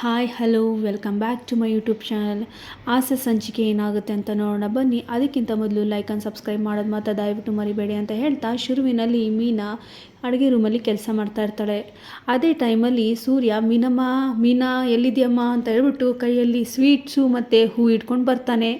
Hi hello welcome back to my YouTube channel ಆಸೆ ಸಂಚಿಕೆ ಏನಾಗುತ್ತೆ ಅಂತ ನೋಡೋಣ. ಬನ್ನಿ, ಅದಕ್ಕಿಂತ ಮೊದಲು ಲೈಕ್ ಆ್ಯಂಡ್ ಸಬ್ಸ್ಕ್ರೈಬ್ ಮಾಡೋದು ಮಾತ್ರ ದಯವಿಟ್ಟು ಮರಿಬೇಡಿ ಅಂತ ಹೇಳ್ತಾ ಶುರುವಿನಲ್ಲಿ ಮೀನಾ ಅಡುಗೆ ರೂಮಲ್ಲಿ ಕೆಲಸ ಮಾಡ್ತಾ ಇರ್ತಾಳೆ. ಅದೇ ಟೈಮಲ್ಲಿ ಸೂರ್ಯ, ಮೀನಮ್ಮ, ಮೀನಾ, ಎಲ್ಲಿದೆಯಮ್ಮ? ಅಂತ ಹೇಳ್ಬಿಟ್ಟು ಕೈಯಲ್ಲಿ ಸ್ವೀಟ್ಸು ಮತ್ತು ಹೂ ಇಟ್ಕೊಂಡು ಬರ್ತಾನೆ.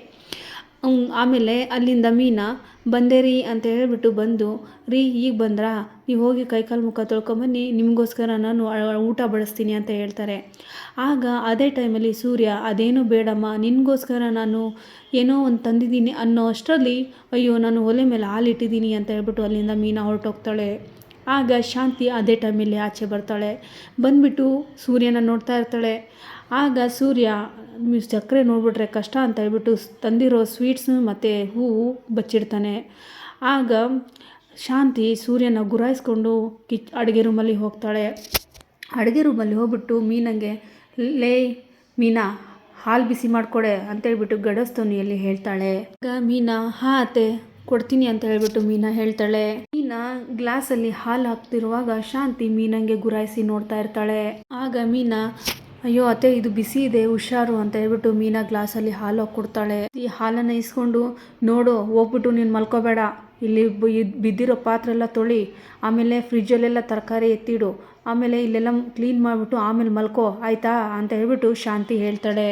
ಆಮೇಲೆ ಅಲ್ಲಿಂದ ಮೀನಾ ಬಂದೆ ರೀ ಅಂತ ಹೇಳಿಬಿಟ್ಟು ಬಂದು, ರೀ, ಈಗ ಬಂದ್ರಾ? ನೀವು ಹೋಗಿ ಕೈಕಾಲು ಮುಖ ತೊಳ್ಕೊಂಬನ್ನಿ, ನಿಮಗೋಸ್ಕರ ನಾನು ಊಟ ಬಡಿಸ್ತೀನಿ ಅಂತ ಹೇಳ್ತಾರೆ. ಆಗ ಅದೇ ಟೈಮಲ್ಲಿ ಸೂರ್ಯ, ಅದೇನು ಬೇಡಮ್ಮ, ನಿನಗೋಸ್ಕರ ನಾನು ಏನೋ ಒಂದು ತಂದಿದ್ದೀನಿ ಅನ್ನೋ ಅಷ್ಟರಲ್ಲಿ, ಅಯ್ಯೋ, ನಾನು ಒಲೆ ಮೇಲೆ ಹಾಲು ಇಟ್ಟಿದ್ದೀನಿ ಅಂತ ಹೇಳ್ಬಿಟ್ಟು ಅಲ್ಲಿಂದ ಮೀನಾ ಹೊರಟೋಗ್ತಾಳೆ. ಆಗ ಶಾಂತಿ ಅದೇ ಟೈಮಲ್ಲಿ ಆಚೆ ಬರ್ತಾಳೆ. ಬಂದುಬಿಟ್ಟು ಸೂರ್ಯನ ನೋಡ್ತಾ ಇರ್ತಾಳೆ. ಆಗ ಸೂರ್ಯ, ನೀವು ಸಕ್ಕರೆ ನೋಡಿಬಿಟ್ರೆ ಕಷ್ಟ ಅಂತ ಹೇಳ್ಬಿಟ್ಟು ತಂದಿರೋ ಸ್ವೀಟ್ಸ್ ಮತ್ತು ಹೂವು ಬಚ್ಚಿಡ್ತಾನೆ. ಆಗ ಶಾಂತಿ ಸೂರ್ಯನ ಗುರಾಯಿಸ್ಕೊಂಡು ಕಿಚ್, ಅಡುಗೆ ರೂಮಲ್ಲಿ ಹೋಗ್ತಾಳೆ. ಅಡುಗೆ ರೂಮಲ್ಲಿ ಹೋಗ್ಬಿಟ್ಟು ಮೀನಂಗೆ, ಲೇ, ಮೀನಾ, ಹಾಲು ಬಿಸಿ ಮಾಡಿಕೊಡೆ ಅಂತೇಳ್ಬಿಟ್ಟು ಗಡಸ್ತೋನಿಯಲ್ಲಿ ಹೇಳ್ತಾಳೆ. ಆಗ ಮೀನಾ, ಹಾ ಅತ್ತೆ, ಕೊಡ್ತೀನಿ ಅಂತ ಹೇಳ್ಬಿಟ್ಟು ಮೀನಾ ಹೇಳ್ತಾಳೆ. ಮೀನಾ ಗ್ಲಾಸಲ್ಲಿ ಹಾಲು ಹಾಕ್ತಿರುವಾಗ ಶಾಂತಿ ಮೀನಂಗೆ ಗುರಾಯಿಸಿ ನೋಡ್ತಾ ಇರ್ತಾಳೆ. ಆಗ ಮೀನಾ, ಅಯ್ಯೋ ಅತ್ತೆ, ಇದು ಬಿಸಿ ಇದೆ, ಹುಷಾರು ಅಂತ ಹೇಳ್ಬಿಟ್ಟು ಮೀನಾ ಗ್ಲಾಸಲ್ಲಿ ಹಾಲು ಕೊಡ್ತಾಳೆ. ಈ ಹಾಲನ್ನು ಇಸ್ಕೊಂಡು, ನೋಡು, ಹೋಗ್ಬಿಟ್ಟು ನೀನು ಮಲ್ಕೋಬೇಡ. ಇಲ್ಲಿ ಬಿದ್ದಿರೋ ಪಾತ್ರೆ ಎಲ್ಲ ತೊಳಿ. ಆಮೇಲೆ ಫ್ರಿಜ್ಜಲ್ಲೆಲ್ಲ ತರಕಾರಿ ಎತ್ತಿಡು. ಆಮೇಲೆ ಇಲ್ಲೆಲ್ಲ ಕ್ಲೀನ್ ಮಾಡಿಬಿಟ್ಟು ಆಮೇಲೆ ಮಲ್ಕೋ, ಆಯ್ತಾ? ಅಂತ ಹೇಳ್ಬಿಟ್ಟು ಶಾಂತಿ ಹೇಳ್ತಾಳೆ.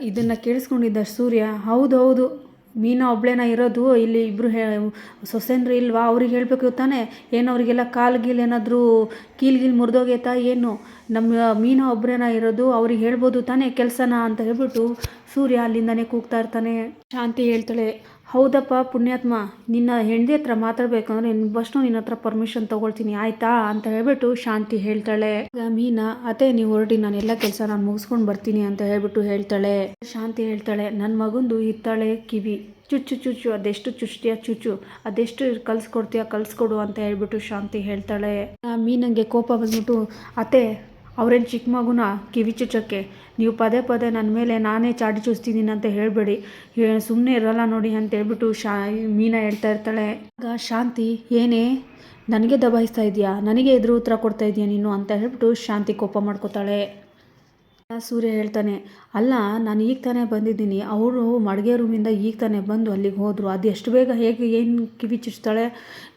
ಇದನ್ನು ಕೇಳಿಸ್ಕೊಂಡಿದ್ದ ಸೂರ್ಯ, ಹೌದು ಹೌದು. ಮೀನಾ ಒಬ್ಳೇನ ಇರೋದು, ಇಲ್ಲಿ ಇಬ್ಬರು ಹೇ, ಸೊಸೆನ್ರು ಇಲ್ವಾ? ಅವ್ರಿಗೆ ಹೇಳಬೇಕು ತಾನೇ? ಏನು ಅವರಿಗೆಲ್ಲ ಕಾಲು ಗೀಲ್ ಏನಾದರೂ ಕೀಲ್ ಗೀಲ್ ಮುರಿದೋಗೈತಾ ಏನು? ನಮ್ಮ ಮೀನಾ ಒಬ್ಬರೇನ ಇರೋದು, ಅವ್ರಿಗೆ ಹೇಳ್ಬೋದು ತಾನೇ ಕೆಲಸನ ಅಂತ ಹೇಳ್ಬಿಟ್ಟು ಸೂರ್ಯ ಅಲ್ಲಿಂದನೇ ಕೂಗ್ತಾ ಇರ್ತಾನೆ. ಶಾಂತಿ ಹೇಳ್ತಾಳೆ. ಹೌದಪ್ಪ ಪುಣ್ಯಾತ್ಮ, ನಿನ್ನ ಹೆಂಡತಿ ಹತ್ರ ಮಾತಾಡ್ಬೇಕಂದ್ರೆ ನಿನ್ನ ಫಸ್ಟು ನಿನ್ನ ಹತ್ರ ಪರ್ಮಿಷನ್ ತಗೊಳ್ತೀನಿ, ಆಯ್ತಾ? ಅಂತ ಹೇಳ್ಬಿಟ್ಟು ಶಾಂತಿ ಹೇಳ್ತಾಳೆ. ಮೀನಾ, ಅತ್ತೆ ನೀವು ಹೊರಡಿ ನಾನು ಎಲ್ಲ ಕೆಲಸ ನಾನು ಮುಗಿಸ್ಕೊಂಡು ಬರ್ತೀನಿ ಅಂತ ಹೇಳ್ಬಿಟ್ಟು ಹೇಳ್ತಾಳೆ. ಶಾಂತಿ ಹೇಳ್ತಾಳೆ ನನ್ನ ಮಗಂದು ಹಿತ್ತಾಳೆ ಕಿವಿ. ಚುಚ್ಚು ಚುಚ್ಚು ಅದೆಷ್ಟು ಚುಚ್ತೀಯ ಚುಚ್ಚು ಅದೆಷ್ಟು ಕಲ್ಸ್ಕೊಡ್ತೀಯ, ಕಲ್ಸ್ಕೊಡು ಅಂತ ಹೇಳ್ಬಿಟ್ಟು ಶಾಂತಿ ಹೇಳ್ತಾಳೆ. ಮೀನಂಗೆ ಕೋಪ ಬಂದ್ಬಿಟ್ಟು, ಅತ್ತೆ ಅವ್ರೇನು ಚಿಕ್ಕ ಮಗುನ? ಕಿವಿ ನೀವು ಪದೇ ಪದೇ ನನ್ನ ಮೇಲೆ ನಾನೇ ಚಾಡಿ ಚುಚ್ತಿದ್ದೀನಿ ಅಂತ ಹೇಳಬೇಡಿ. ಸುಮ್ಮನೆ ಇರಲ್ಲ ನೋಡಿ ಅಂತ ಹೇಳ್ಬಿಟ್ಟು ಶಾ ಮೀನಾ ಹೇಳ್ತಾ ಇರ್ತಾಳೆ. ಆಗ ಶಾಂತಿ, ಏನೇ? ನನಗೆ ದಬಾಯಿಸ್ತಾ ಇದೆಯಾ? ನನಗೆ ಎದುರು ಉತ್ತರ ಕೊಡ್ತಾ ಇದೆಯಾ ನೀನು? ಅಂತ ಹೇಳ್ಬಿಟ್ಟು ಶಾಂತಿ ಕೋಪ ಮಾಡ್ಕೋತಾಳೆ. ಸೂರ್ಯ ಹೇಳ್ತಾನೆ, ಅಲ್ಲ, ನಾನು ಈಗ ತಾನೇ ಬಂದಿದ್ದೀನಿ. ಅವರು ಮಡಿಗೆ ರೂಮಿಂದ ಈಗ ತಾನೇ ಬಂದು ಅಲ್ಲಿಗೆ ಹೋದರು. ಅದು ಎಷ್ಟು ಬೇಗ ಹೇಗೆ ಏನು ಕಿವಿ ಚುಚ್ತಾಳೆ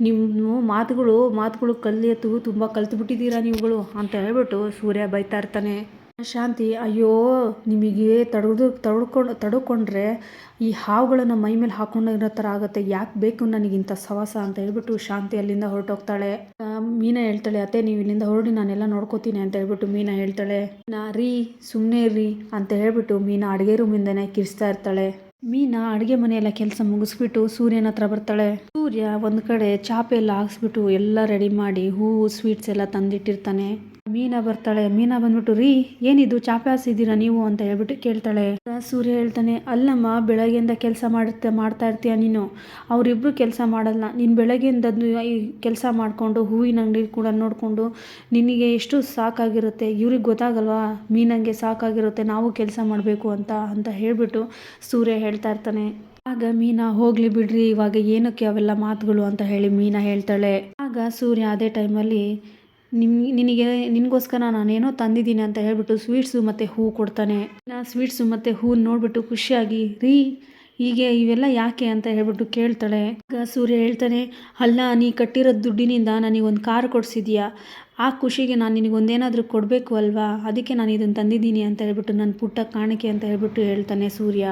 ನಿಮ್ಮ ಮಾತುಗಳು ಮಾತುಗಳು ಕಲಿಯತ್ತು ತುಂಬ ಕಲ್ತ್ಬಿಟ್ಟಿದ್ದೀರಾ ನೀವುಗಳು? ಅಂತ ಹೇಳ್ಬಿಟ್ಟು ಸೂರ್ಯ ಬೈತಾ ಇರ್ತಾನೆ. ಶಾಂತಿ, ಅಯ್ಯೋ, ನಿಮಗೆ ತಡೆದು, ತಡ್ಕೊಂಡು, ತಡ್ಕೊಂಡ್ರೆ ಈ ಹಾವುಗಳನ್ನು ಮೈ ಮೇಲೆ ಹಾಕೊಂಡಿರೋ ಥರ ಆಗುತ್ತೆ. ಯಾಕೆ ಬೇಕು ನನಗಿಂಥ ಸವಾಸ ಅಂತ ಹೇಳ್ಬಿಟ್ಟು ಶಾಂತಿ ಅಲ್ಲಿಂದ ಹೊರಟೋಗ್ತಾಳೆ. ಮೀನಾ ಹೇಳ್ತಾಳೆ, ಅತ್ತೆ, ನೀವು ಇಲ್ಲಿಂದ ಹೊರಡಿ, ನಾನೆಲ್ಲ ನೋಡ್ಕೋತೀನಿ ಅಂತ ಹೇಳ್ಬಿಟ್ಟು ಮೀನಾ ಹೇಳ್ತಾಳೆ. ನಾ ರೀ ಸುಮ್ಮನೆ ರೀ ಅಂತ ಹೇಳ್ಬಿಟ್ಟು ಮೀನಾ ಅಡುಗೆ ರೂಮಿಂದನೇ ಕಿರಿಸ್ತಾ ಇರ್ತಾಳೆ. ಮೀನಾ ಅಡುಗೆ ಮನೆಯೆಲ್ಲ ಕೆಲಸ ಮುಗಿಸ್ಬಿಟ್ಟು ಸೂರ್ಯನ ಹತ್ರ ಬರ್ತಾಳೆ. ಸೂರ್ಯ ಒಂದು ಕಡೆ ಚಾಪೆ ಎಲ್ಲ ಹಾಕ್ಸ್ಬಿಟ್ಟು ಎಲ್ಲ ರೆಡಿ ಮಾಡಿ ಹೂವು, ಸ್ವೀಟ್ಸ್ ಎಲ್ಲ ತಂದಿಟ್ಟಿರ್ತಾನೆ. ಮೀನಾ ಬರ್ತಾಳೆ. ಮೀನಾ ಬಂದ್ಬಿಟ್ಟು, ರೀ, ಏನಿದು? ಚಾಪೆ ಹಾಸಿದ್ದೀರಾ ನೀವು? ಅಂತ ಹೇಳ್ಬಿಟ್ಟು ಕೇಳ್ತಾಳೆ. ಸೂರ್ಯ ಹೇಳ್ತಾನೆ, ಅಲ್ಲಮ್ಮ, ಬೆಳಗ್ಗೆಯಿಂದ ಕೆಲಸ ಮಾಡುತ್ತೆ, ಮಾಡ್ತಾ ಇರ್ತೀಯ ನೀನು? ಅವರಿಬ್ರು ಕೆಲಸ ಮಾಡಲ್ಲ. ನೀನು ಬೆಳಗ್ಗೆಯಿಂದ ಈ ಕೆಲಸ ಮಾಡಿಕೊಂಡು, ಹೂವಿನ ಅಂಗಡಿ ಕೂಡ ನೋಡಿಕೊಂಡು, ನಿನಗೆ ಎಷ್ಟು ಸಾಕಾಗಿರುತ್ತೆ? ಇವ್ರಿಗೆ ಗೊತ್ತಾಗಲ್ವಾ? ಮೀನಂಗೆ ಸಾಕಾಗಿರುತ್ತೆ, ನಾವು ಕೆಲಸ ಮಾಡಬೇಕು ಅಂತ ಅಂತ ಹೇಳಿಬಿಟ್ಟು ಸೂರ್ಯ ಹೇಳ್ತಾ ಇರ್ತಾನೆ. ಆಗ ಮೀನಾ, ಹೋಗ್ಲಿ ಬಿಡ್ರಿ, ಇವಾಗ ಏನಕ್ಕೆ ಅವೆಲ್ಲ ಮಾತುಗಳು ಅಂತ ಹೇಳಿ ಮೀನಾ ಹೇಳ್ತಾಳೆ. ಆಗ ಸೂರ್ಯ ಅದೇ ಟೈಮಲ್ಲಿ ನಿಮ್, ನಿನಗೆ, ನಿನಗೋಸ್ಕರ ನಾನೇನೋ ತಂದಿದ್ದೀನಿ ಅಂತ ಹೇಳಿಬಿಟ್ಟು ಸ್ವೀಟ್ಸು ಮತ್ತು ಹೂ ಕೊಡ್ತಾನೆ. ನಾ ಸ್ವೀಟ್ಸು ಮತ್ತು ಹೂ ನೋಡಿಬಿಟ್ಟು ಖುಷಿಯಾಗಿ, ರೀ, ಹೀಗೆ ಇವೆಲ್ಲ ಯಾಕೆ ಅಂತ ಹೇಳ್ಬಿಟ್ಟು ಕೇಳ್ತಾಳೆ. ಆಗ ಸೂರ್ಯ ಹೇಳ್ತಾನೆ, ಅಲ್ಲ, ನೀ ಕಟ್ಟಿರೋ ದುಡ್ಡಿನಿಂದ ನನಗೊಂದು ಕಾರ್ ಕೊಡಿಸಿದ್ಯಾ? ಆ ಖುಷಿಗೆ ನಾನು ನಿನಗೊಂದೇನಾದರೂ ಕೊಡಬೇಕು ಅಲ್ವಾ? ಅದಕ್ಕೆ ನಾನು ಇದನ್ನು ತಂದಿದ್ದೀನಿ ಅಂತ ಹೇಳ್ಬಿಟ್ಟು ನನ್ನ ಪುಟ್ಟ ಕಾಣಿಕೆ ಅಂತ ಹೇಳ್ಬಿಟ್ಟು ಹೇಳ್ತಾನೆ ಸೂರ್ಯ.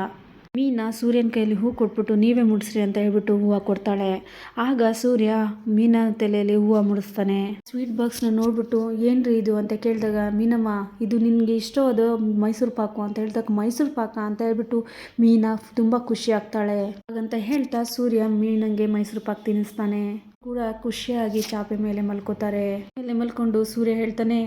ಮೀನಾ ಸೂರ್ಯನ ಕೈಯಲ್ಲಿ ಹೂ ಕೊಟ್ಬಿಟ್ಟು ನೀವೇ ಮುಡಿಸ್ರಿ ಅಂತ ಹೇಳ್ಬಿಟ್ಟು ಹೂವು ಕೊಡ್ತಾಳೆ. ಆಗ ಸೂರ್ಯ ಮೀನ ತಲೆಯಲ್ಲಿ ಹೂವು ಮುಡಿಸ್ತಾನೆ. ಸ್ವೀಟ್ ಬಾಕ್ಸ್ನ ನೋಡ್ಬಿಟ್ಟು, ಏನ್ರಿ ಇದು? ಅಂತ ಕೇಳಿದಾಗ, ಮೀನಮ್ಮ, ಇದು ನಿನಗೆ ಇಷ್ಟವಾದ ಮೈಸೂರು ಪಾಕು ಅಂತ ಹೇಳ್ದಾಗ ಮೈಸೂರು ಪಾಕ ಅಂತ ಹೇಳ್ಬಿಟ್ಟು ಮೀನ ತುಂಬ ಖುಷಿ ಆಗ್ತಾಳೆ. ಹಾಗಂತ ಹೇಳ್ತಾ ಸೂರ್ಯ ಮೀನಂಗೆ ಮೈಸೂರು ಪಾಕ್ ತಿನ್ನಿಸ್ತಾನೆ. ಕೂಡ ಖುಷಿಯಾಗಿ ಚಾಪೆ ಮೇಲೆ ಮಲ್ಕೋತಾರೆ. ಮೇಲೆ ಮಲ್ಕೊಂಡು ಸೂರ್ಯ ಹೇಳ್ತಾನೆ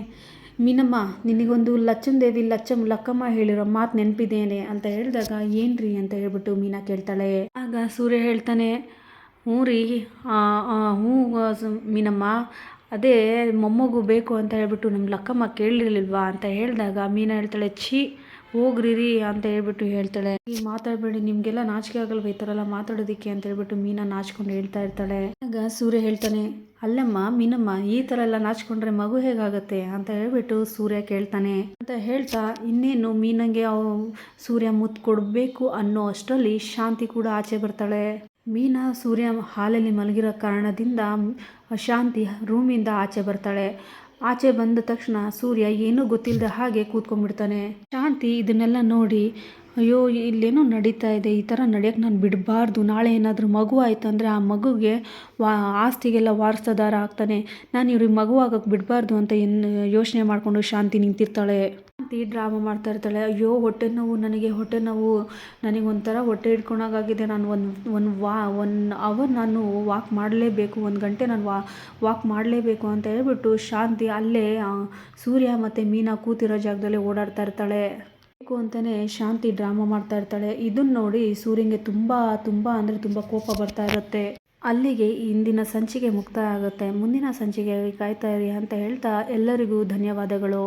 ಮೀನಮ್ಮ, ನಿನಗೊಂದು ಲಚ್ಚನ್ ದೇವಿ ಲಚ್ಚಮ್ ಲಕ್ಕಮ್ಮ ಹೇಳಿರೋ ಮಾತು ನೆನಪಿದ್ದೇನೆ ಅಂತ ಹೇಳಿದಾಗ ಏನ್ರಿ ಅಂತ ಹೇಳ್ಬಿಟ್ಟು ಮೀನಾ ಕೇಳ್ತಾಳೆ. ಆಗ ಸೂರ್ಯ ಹೇಳ್ತಾನೆ, ಹ್ಞೂ ರೀ ಹ್ಞೂ ಮೀನಮ್ಮ, ಅದೇ ಮೊಮ್ಮಗು ಬೇಕು ಅಂತ ಹೇಳ್ಬಿಟ್ಟು ನಮ್ಮ ಲಕ್ಕಮ್ಮ ಕೇಳಿರಲಿಲ್ವಾ ಅಂತ ಹೇಳಿದಾಗ ಮೀನಾ ಹೇಳ್ತಾಳೆ, ಛೀ ಹೋಗ್ರಿ ಅಂತ ಹೇಳ್ಬಿಟ್ಟು ಹೇಳ್ತಾಳೆ. ಈ ಮಾತಾಡಬೇಡಿ, ನಿಮ್ಗೆಲ್ಲ ನಾಚಿಕೆ ಆಗಲ್ವ ಈ ಥರ ಎಲ್ಲ ಮಾತಾಡೋದಕ್ಕೆ ಅಂತ ಹೇಳ್ಬಿಟ್ಟು ಮೀನಾ ನಾಚ್ಕೊಂಡು ಹೇಳ್ತಾ ಇರ್ತಾಳೆ. ಆಗ ಸೂರ್ಯ ಹೇಳ್ತಾನೆ, ಅಲ್ಲಮ್ಮ, ಮೀನಮ್ಮ, ಈ ಥರ ಎಲ್ಲ ನಾಚ್ಕೊಂಡ್ರೆ ಮಗು ಹೇಗಾಗತ್ತೆ? ಅಂತ ಹೇಳ್ಬಿಟ್ಟು ಸೂರ್ಯ ಕೇಳ್ತಾನೆ. ಅಂತ ಹೇಳ್ತಾ ಇನ್ನೇನು ಮೀನಂಗೆ ಅವ್ ಸೂರ್ಯ ಮುತ್ತು ಕೊಡಬೇಕು ಅನ್ನೋ ಅಷ್ಟರಲ್ಲಿ ಶಾಂತಿ ಕೂಡ ಆಚೆ ಬರ್ತಾಳೆ. ಮೀನಾ ಸೂರ್ಯ ಹಾಲಲ್ಲಿ ಮಲಗಿರೋ ಕಾರಣದಿಂದ ಶಾಂತಿ ರೂಮಿಂದ ಆಚೆ ಬರ್ತಾಳೆ. ಆಚೆ ಬಂದ ತಕ್ಷಣ ಸೂರ್ಯ ಏನೂ ಗೊತ್ತಿಲ್ಲದ ಹಾಗೆ ಕೂತ್ಕೊಂಡ್ಬಿಡ್ತಾನೆ. ಶಾಂತಿ ಇದನ್ನೆಲ್ಲ ನೋಡಿ, ಅಯ್ಯೋ, ಇಲ್ಲೇನೋ ನಡೀತಾ ಇದೆ, ಈ ಥರ ನಡೆಯೋಕ್ಕೆ ನಾನು ಬಿಡಬಾರ್ದು, ನಾಳೆ ಏನಾದರೂ ಮಗು ಆಯಿತು ಅಂದರೆ ಆ ಮಗುಗೆ ವಾ, ಆಸ್ತಿಗೆಲ್ಲ ವಾರಸದಾರ ಆಗ್ತಾನೆ. ನಾನು ಇವ್ರಿಗೆ ಮಗು ಆಗೋಕ್ಕೆ ಬಿಡಬಾರ್ದು ಅಂತ ಏನು ಯೋಚನೆ ಮಾಡಿಕೊಂಡು ಶಾಂತಿ ನಿಂತಿರ್ತಾಳೆ. ಶಾಂತಿ ಡ್ರಾಮಾ ಮಾಡ್ತಾ ಇರ್ತಾಳೆ. ಅಯ್ಯೋ, ಹೊಟ್ಟೆ ನೋವು ನನಗೆ, ಹೊಟ್ಟೆ ನೋವು. ನನಗೆ ಒಂಥರ ಹೊಟ್ಟೆ ಹಿಡ್ಕೊಳಾಗಿದೆ ನಾನು ಒಂದು ಒಂದು ವಾ ಒನ್ ಅವರ್ ನಾನು ವಾಕ್ ಮಾಡಲೇಬೇಕು. ಒಂದು ಗಂಟೆ ನಾನು ವಾ ವಾಕ್ ಮಾಡಲೇಬೇಕು ಅಂತ ಹೇಳ್ಬಿಟ್ಟು ಶಾಂತಿ ಅಲ್ಲೇ ಸೂರ್ಯ ಮತ್ತು ಮೀನಾ ಕೂತಿರೋ ಜಾಗದಲ್ಲೇ ಓಡಾಡ್ತಾ ಇರ್ತಾಳೆ. ಬೇಕು ಅಂತಲೇ ಶಾಂತಿ ಡ್ರಾಮಾ ಮಾಡ್ತಾ ಇರ್ತಾಳೆ. ಇದನ್ನ ನೋಡಿ ಸೂರ್ಯಂಗೆ ತುಂಬ ತುಂಬ ಅಂದರೆ ತುಂಬ ಕೋಪ ಬರ್ತಾ ಇರುತ್ತೆ. ಅಲ್ಲಿಗೆ ಇಂದಿನ ಸಂಚಿಕೆ ಮುಕ್ತಾಯ ಆಗುತ್ತೆ. ಮುಂದಿನ ಸಂಚಿಕೆ ಕಾಯ್ತಾ ಇರಿ ಅಂತ ಹೇಳ್ತಾ ಎಲ್ಲರಿಗೂ ಧನ್ಯವಾದಗಳು.